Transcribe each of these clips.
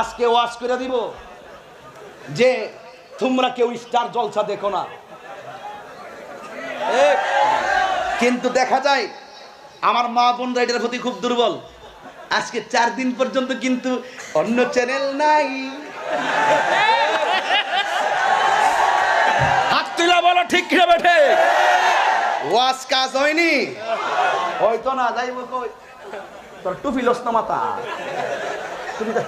আজকে ওয়াজ করে দিব যে তোমরা কেউ স্টার জলসা দেখো না। এ, কিন্তু দেখা যায় আমার মা বোনরা এটার প্রতি খুব দুর্বল। আজকে চার দিন পর্যন্ত কিন্তু অন্য চ্যানেল নাই। হাত তুলা বলো ঠিক কিনা বেঠে? ওয়াজ কাজ হয়নি। হয়তো না যাইব কই? তোর টুপি লস না মাথা। দে।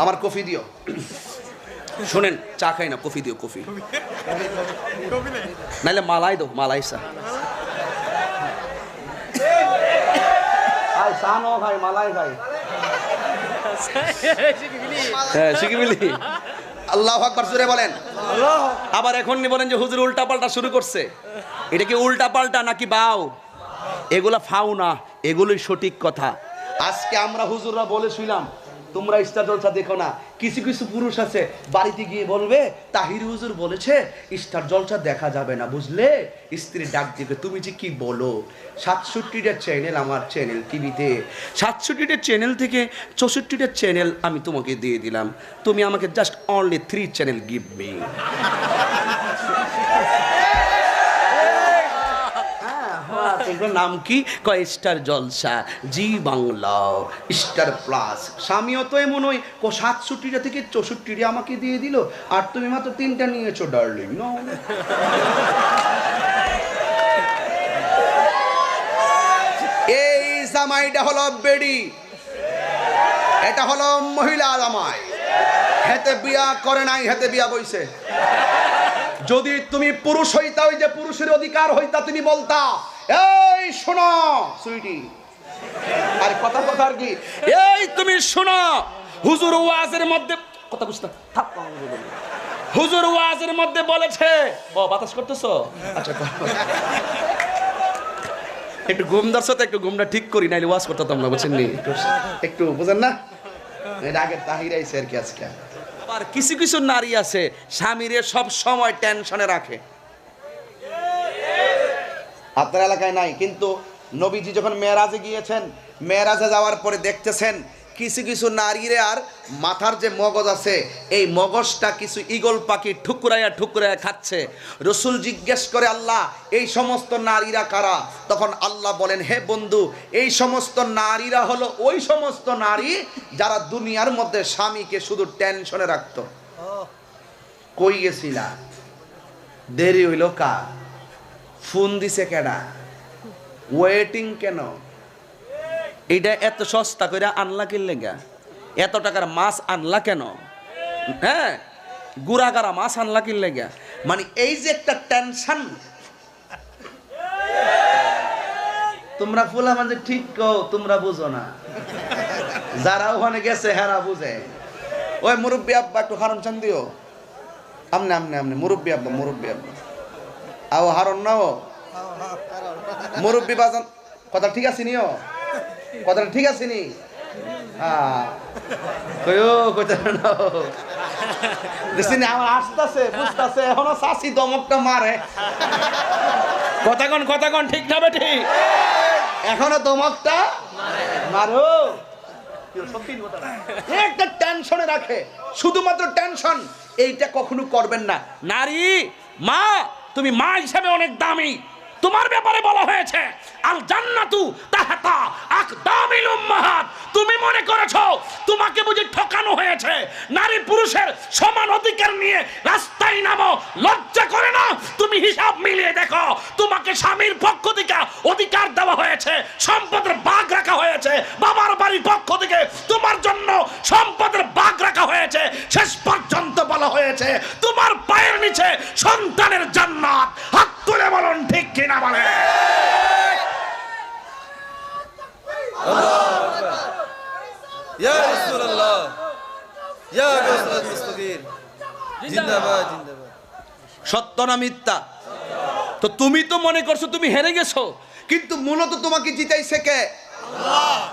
আমার কফি দিও। শোনেন চা খাই না কফি দিও কফি। নাইলে মালাই দাও মালাই চা। খাই চা নো খাই মালাই খাই হ্যাঁ আল্লাহ আকবার বলেন। আবার এখন বলেন যে হুজুর উল্টা পাল্টা শুরু করছে। এটা কি উল্টা পাল্টা নাকি বাও এগুলা ফাও না এগুলোই সঠিক কথা। আজকে আমরা হুজুররা বলে শুইলাম তোমরা ইস্তার জলসা দেখো না। কিছু কিছু পুরুষ আছে, বাড়িতে গিয়ে বলবে, তাহির হুজুর বলেছে ইস্টার জলসা দেখা যাবে না। বুঝলে? স্ত্রী ডাক দিবে, তুমি যে কি বলো? সাতষট্টিটা চ্যানেল আমার চ্যানেল টিভিতে। সাতষট্টিটা চ্যানেল থেকে চৌষট্টিটা চ্যানেল আমি তোমাকে দিয়ে দিলাম। তুমি আমাকে just only three channel give me নাম কি? কয় star Jalsha, Zee Bangla star plus. স্বামীও তো এমন ওই কো সাতষট্টিটা থেকে চৌষট্টিটা আমাকে দিয়ে দিল, আর তুমি মাত্র তিনটা নিয়েছো, ডার্লিং। এই জামাইটা হলো বেডি। এটা হলো মহিলা জামাই। হেতে বিয়া করে নাই, হেতে বিয়া বইছে। যদি তুমি পুরুষ হইতা, ওই যে পুরুষের অধিকার হইতা, তুমি বলতা এই শোনো সুইটি। আর কথা কথা আর কি? এই তুমি শোনো হুজুর ওয়াজের মধ্যে কথা বুঝতে হুজুর ওয়াজের মধ্যে বলেছে ও বাতাস করতেছো? আচ্ছা একটু ঘুম ধরছো তো একটু ঘুমটা ঠিক করি নাইলে ওয়াজ করতাম না বুঝছেন নি? একটু- বুঝেন না? এটা আগের তাহির আইসে আর কি আজকে। আবার কিছু কিছু নারী আছে স্বামীরে সব সময় টেনশনে রাখে। আপনার এলাকায় নাই কিন্তু নবীজি যখন মেয়েরাজে গিয়েছেন মেয়েরাজে যাওয়ার পরে দেখতেছেন কিছু কিছু নারীরে আর মাথার যে মগজ আছে এই মগজটা কিছু ইগল পাখি ঠুকরাইয়া ঠুকরাইয়া খাচ্ছে। রসুল জিজ্ঞেস করে আল্লাহ এই সমস্ত নারীরা কারা? তখন আল্লাহ বলেন হে বন্ধু এই সমস্ত নারীরা হলো ওই সমস্ত নারী যারা দুনিয়ার মধ্যে স্বামীকে শুধু টেনশনে রাখতো। কই গেছিলা? দেরি হইল কা ফোন দিছে কেডা? ওয়েটিং কেন? এটা এত সস্তা করে আনলা কিনলে গা এত টাকার মাছ আনলা কেন? হ্যাঁ? গুড়া গুড়াগাড়া মাছ আনলা কিনলে গা মানে এই যে একটা টেনশন তোমরা ফুলা মানে ঠিক কও তোমরা বুঝো না। যারা ওখানে গেছে হেরা বুঝে। ওই মুরব্বী আব্বা একটু হারন চান দিও। আমনে আমনে আমনে মুরব্বী আব্বা মুরব্বী আব্বা। আও হারন নাও মুরব্বী বাজান কথা ঠিক আছে নিও কথাটা ঠিক আছে নি? হ্যাঁ। কইও কইতে না দেখছিনি আমার আসতেছে বুঝতেছে এখনও শাসি দমকটা মারে। কথা কন কথা কন ঠিক না বেঠি এখনও দমকটা মারো একটা টেনশনে রাখে শুধুমাত্র টেনশন এইটা কখনো করবেন না। নারী মা তুমি মা হিসাবে অনেক দামি। তোমার ব্যাপারে বলা হয়েছে আল জান্নাতু তাহাতা আকদামিল উম্মাহাত। তুমি মনে করেছ, তোমাকে বুঝি ঠকানো হয়েছে? নারী পুরুষের সমান অধিকার নিয়ে রাস্তায় নামো, লজ্জা করে না? তুমি হিসাব মিলিয়ে দেখো, তোমাকে স্বামীর পক্ষ থেকে অধিকার দেওয়া হয়েছে, সম্পদের ভাগ রাখা হয়েছে, বাবার নিচে সন্তানের জান্নাত। হাত তুলে বলুন ঠিক কিনা বলে সত্য না মিথ্যা? তো তুমি তো মনে করছ তুমি হেরে গেছো কিন্তু মূলত তোমাকে জিতাইছে কে?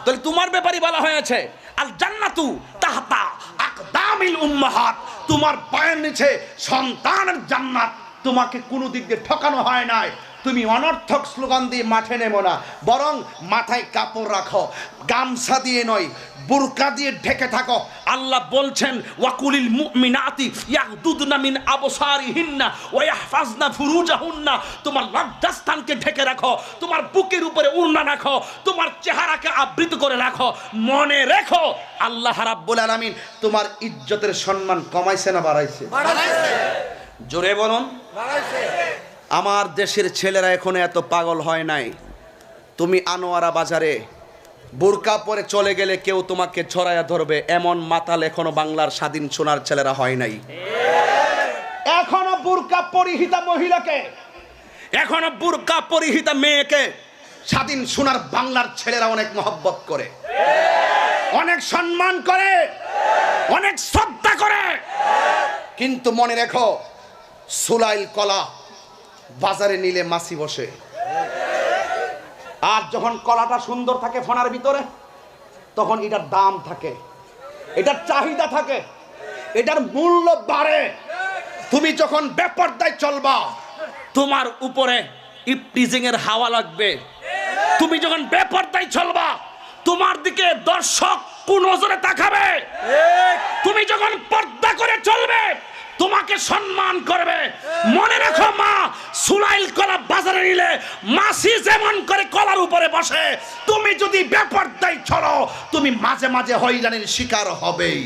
তাহলে তোমার ব্যাপারই বলা হয়েছে আর জান্নাতু তাহতা আকদামিল উম্মাহাত। তোমার পায়ের নিচে সন্তানের জান্নাত তোমাকে কোনো দিক দিয়ে ঠকানো হয় নাই। তুমি অনর্থক স্লোগান দিয়ে মাঠে নেমো না বরং মাথায় কাপড় রাখো গামছা দিয়ে নয় বুরকা দিয়ে ঢেকে থাকো। আল্লাহ বলছেন ওয়াকুলিল মুমিনাতি ইয়াগদুদনা মিন আবসারিহিন্না ওয়া ইয়াহফাজনা ফুরুজাহুন্না। তোমার লজ্জাস্থানকে ঢেকে রাখো তোমার বুকের উপরে উড়না রাখো তোমার চেহারাকে আবৃত করে রাখো মনে রেখো আল্লাহ রাব্বুল আলামিন তোমার ইজ্জতের সম্মান কমাইছে না বাড়াইছে? বাড়াইছে। জোরে বলুন। আমার দেশের ছেলেরা এখনও এত পাগল হয় নাই। তুমি আনোয়ারা বাজারে বোরকা পরে চলে গেলে কেউ তোমাকে ছড়াইয়া ধরবে, এমন মাতাল এখনও বাংলার স্বাধীন সোনার ছেলেরা হয় নাই। এখনও বোরকা পরিহিতা মহিলাকে, এখনও বোরকা পরিহিতা মেয়েকে স্বাধীন সোনার বাংলার ছেলেরা অনেক মহব্বত করে। অনেক সম্মান করে, অনেক শ্রদ্ধা করে। কিন্তু মনে রেখো, সুলাইল কলা বাজারে নিলে মাছি বসে। আর যখন কলাটা সুন্দর থাকে ফোনার ভিতরে তখন এটার দাম থাকে। এটার চাহিদা থাকে। এটার মূল্য বাড়ে। তুমি যখন বেপরদায় চলবা তোমার উপরে ইপটিজিং এর হাওয়া লাগবে। তুমি যখন বেপরদায় চলবা তোমার দিকে দর্শক কোন নজরে তাকাবে। তুমি যখন পর্দা করে চলবে তোমাকে সম্মান করবে। মনে রাখো মা, সুলাইল কলা বাজারে নিলে মাসি যেমন করে কলার উপরে বসে, তুমি যদি বেপরদায় ছড়ো তুমি মাঝে মাঝে হয়রানির শিকার হবেই।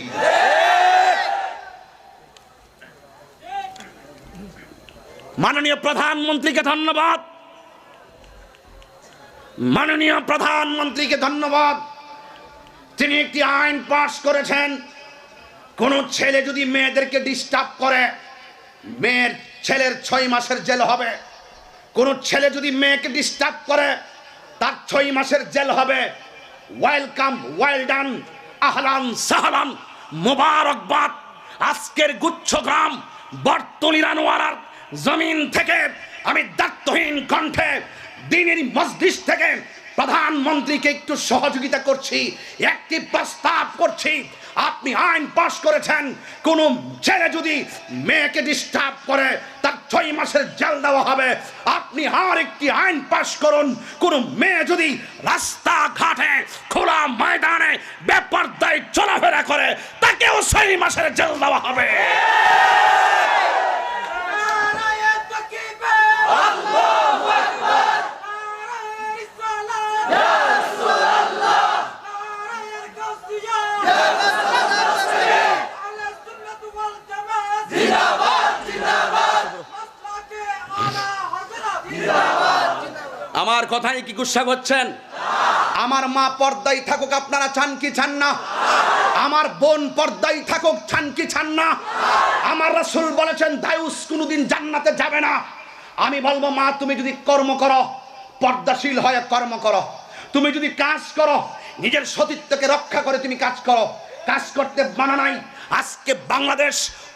মাননীয় প্রধানমন্ত্রীকে ধন্যবাদ। মাননীয় প্রধানমন্ত্রীকে ধন্যবাদ। তিনি একটি আইন পাশ করেছেন। কোন ছেলে যদি মেয়েদেরকে ডিস্টার্ব করে, মেয়ের ছেলের ছয় মাসের জেল হবে। কোন ছেলে যদি মেয়েকে ডিস্টার্ব করে, তার ছয় মাসের জেল হবে। ওয়েলকাম ওয়েল ডান আহলান সাহলান, মোবারকবাদ, আজকের গুচ্ছগ্রাম বর্তলির আনোয়ারার জমিন থেকে আমি দায়িত্বহীন কণ্ঠে দিনের মসজিদ থেকে প্রধানমন্ত্রীকে একটু সহযোগিতা করছি, একটি প্রস্তাব করছি। আপনি আইন পাশ করেছেন, কোন ছেলে যদি মেয়েকে ডিস্টার্ব করে, তার ছয় মাসের জেল দেওয়া হবে। আপনি আর একটি আইন পাশ করুন, কোন মেয়ে যদি রাস্তাঘাটে, খোলা ময়দানে, বেপরদায় চলাফেরা করে, তাকেও ছয় মাসের জেল দেওয়া হবে। আমার কথায় কি গুসা করছেন? আমার মা পর্দায় থাকুক আপনারা চান কি চান না। আমার বোন পর্দায় থাকুক চান কি চান না। আমার রাসূল বলেছেন দায়ুস কোনোদিন জান্নাতে যাবে না। আমি বলব, মা, তুমি যদি কর্ম করো, পর্দাশীল হয়ে কর্ম করো। তুমি যদি কাজ করো, নিজের সতীত্বকে রক্ষা করে তুমি কাজ করো। কাজ করতে মানা নাই। আজকে বাংলাদেশ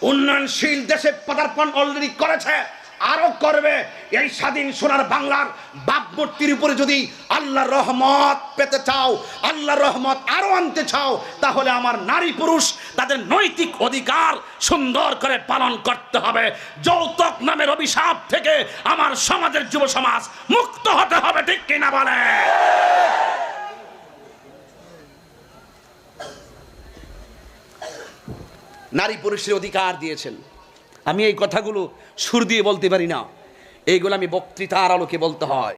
উন্নয়নশীল দেশে পদার্পণ অলরেডি করেছে। আরও করবে, এই স্বাধীন সোনার বাংলার বাপমূর্তির উপরে যদি আল্লাহর রহমত পেতে চাও, আল্লাহর রহমত আরও আনতে চাও, তাহলে আমার নারী পুরুষ তাদের নৈতিক অধিকার সুন্দর করে পালন করতে হবে। যৌতুক নামের অভিশাপ থেকে আমার সমাজের যুব সমাজ মুক্ত হতে হবে, ঠিক কিনা বলে? নারী পুরুষের অধিকার দিয়েছেন। আমি এই কথাগুলো সুর দিয়ে বলতে পারি না। এইগুলো আমি বক্তৃতার আলোকে বলতে হয়।